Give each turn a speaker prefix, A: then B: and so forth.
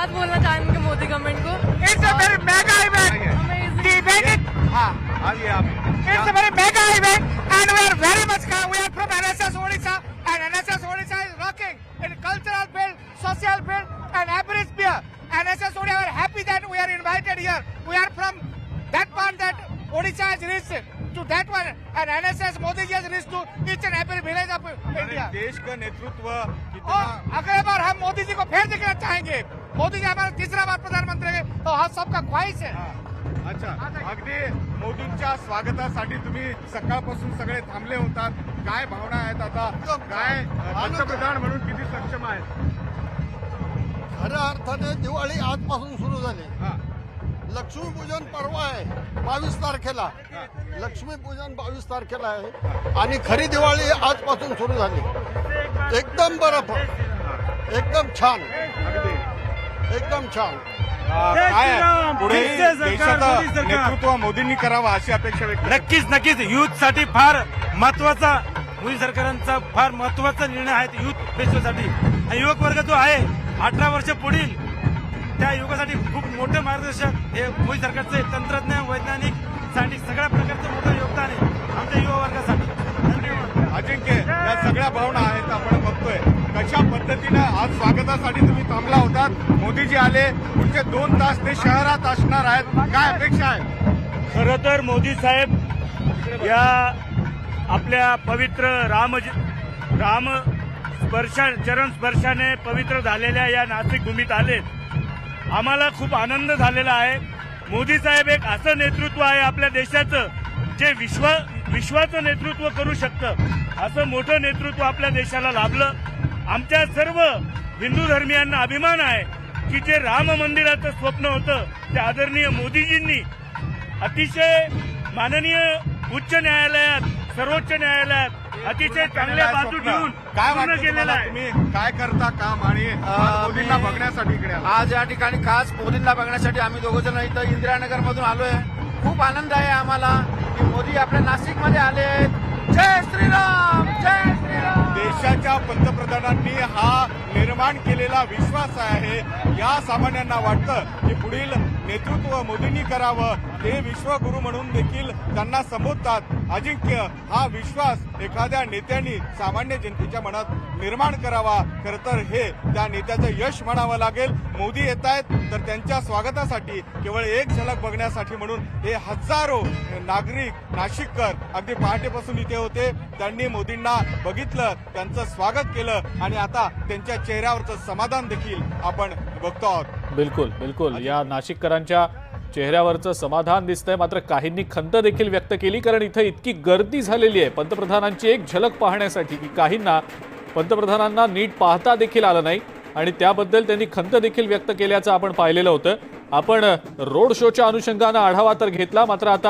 A: बात बोलना चाहेंगे मोदी गवर्नमेंट को।
B: It's
A: a
B: very mega event
C: हाँ आप
B: it's a very mega event and we are very much we are from NSS and NSS is rocking in cultural field social field and NSS are happy that we are invited here we are from that part that is rich
C: देश का नेतृत्व
B: अगले बार हम मोदी जी को फिर देखना चाहेंगे। मोदी जी हमारे तीसरा बार प्रधानमंत्री है तो हम सबका ख्वाहिश है।
C: हा. अच्छा अगदी मोदींच्या स्वागतासाठी तुम्ही सकाळपासून सगळे थांबले होतात. काय भावना आहेत आता? काय पंतप्रधान म्हणून किती सक्षम आहेत?
D: खऱ्या अर्थाने दिवाळी आजपासून सुरू झाली.
C: हा.
D: लक्ष्मीपूजन पर्व आहे बावीस तारखेला. लक्ष्मीपूजन बावीस तारखेला आहे. आणि खरी दिवाळी आजपासून सुरू झाली. एकदम बरं एकदम छान. एकदम छान.
C: अ, काय आहे? पुढे देशाचं नेतृत्व मोदींनी करावं अशी अपेक्षा व्यक्त.
E: नक्कीच नक्कीच. युथसाठी फार महत्त्वाचा मोदी सरकारांचा फार महत्त्वाचा निर्णय आहे युथ फेस्टिवलसाठी. हा युवक वर्ग जो आहे अठरा वर्ष पुढील त्या युवकासाठी खूप मोठं मार्गदर्शक हे मोदी सरकारचे तंत्रज्ञान वैज्ञानिक सायंटिस्ट सगळ्या
C: अशा पद्धतीनं आज स्वागतासाठी तुम्ही थांबला होतात. मोदीजी आले. पुढचे दोन तास ते शहरात असणार आहेत. काय अपेक्षा आहे?
E: खरं तर मोदी साहेब या आपल्या पवित्र राम राम स्पर्शा चरण स्पर्शाने पवित्र झालेल्या या नाशिक भूमीत आले. आम्हाला खूप आनंद झालेला आहे. मोदी साहेब एक असं नेतृत्व आहे आपल्या देशाचं जे विश्व विश्वाचं नेतृत्व करू शकतं. असं मोठं नेतृत्व आपल्या देशाला लाभलं. आमच्या सर्व हिंदू धर्मियांना अभिमान आहे की जे राम मंदिराचं स्वप्न होतं ते आदरणीय मोदीजींनी अतिशय माननीय उच्च न्यायालयात सर्वोच्च न्यायालयात अतिशय चांगल्या बाजू घेऊन
C: काय
E: पूर्ण केलेलं? आहे
C: तुम्ही काय करता काम आणि आज मोदींना बघण्यासाठी इकडे आला?
F: आज या ठिकाणी खास मोदींना बघण्यासाठी आम्ही दोघ जण इथं इंदिरानगर मधून आलोय खूप आनंद आहे आम्हाला की मोदी आपल्या नाशिकमध्ये आले जय श्रीराम
C: देशाच्या पंतप्रधानांनी हा निर्माण केलेला विश्वास आहे. या सामान्यांना वाटतं की पुढील नेतृत्व मोदींनी करावं. ते विश्वगुरु म्हणून देखील त्यांना संबोधतात. अजिंक्य हा विश्वास एखाद्या नेत्यांनी सामान्य जनतेच्या मनात निर्माण करावा. खरं तर हे त्या नेत्याचं यश म्हणावं लागेल. मोदी येत आहेत तर त्यांच्या स्वागतासाठी केवळ एक झलक बघण्यासाठी म्हणून हे हजारो नागरिक नाशिककर अगदी पहाटेपासून इथे होते. त्यांनी मोदींना बघितलं त्यांचं स्वागत केलं आणि आता त्यांच्या चेहऱ्यावरचं समाधान देखील आपण बघतो आहोत.
G: बिलकुल बिलकुल. या नाशिककरांच्या चेहऱ्यावरचं समाधान दिसतंय. मात्र काहींनी खंत देखील व्यक्त केली कारण इथं इतकी गर्दी झालेली आहे. पंतप्रधानांची एक झलक पाहण्यासाठी की काहींना पंतप्रधानांना नीट पाहता देखील आलं नाही. आणि त्याबद्दल त्यांनी खंत देखील व्यक्त केल्याचं आपण पाहिलेलं होतं. आपण रोड शोच्या अनुषंगानं आढावा तर घेतला मात्र आता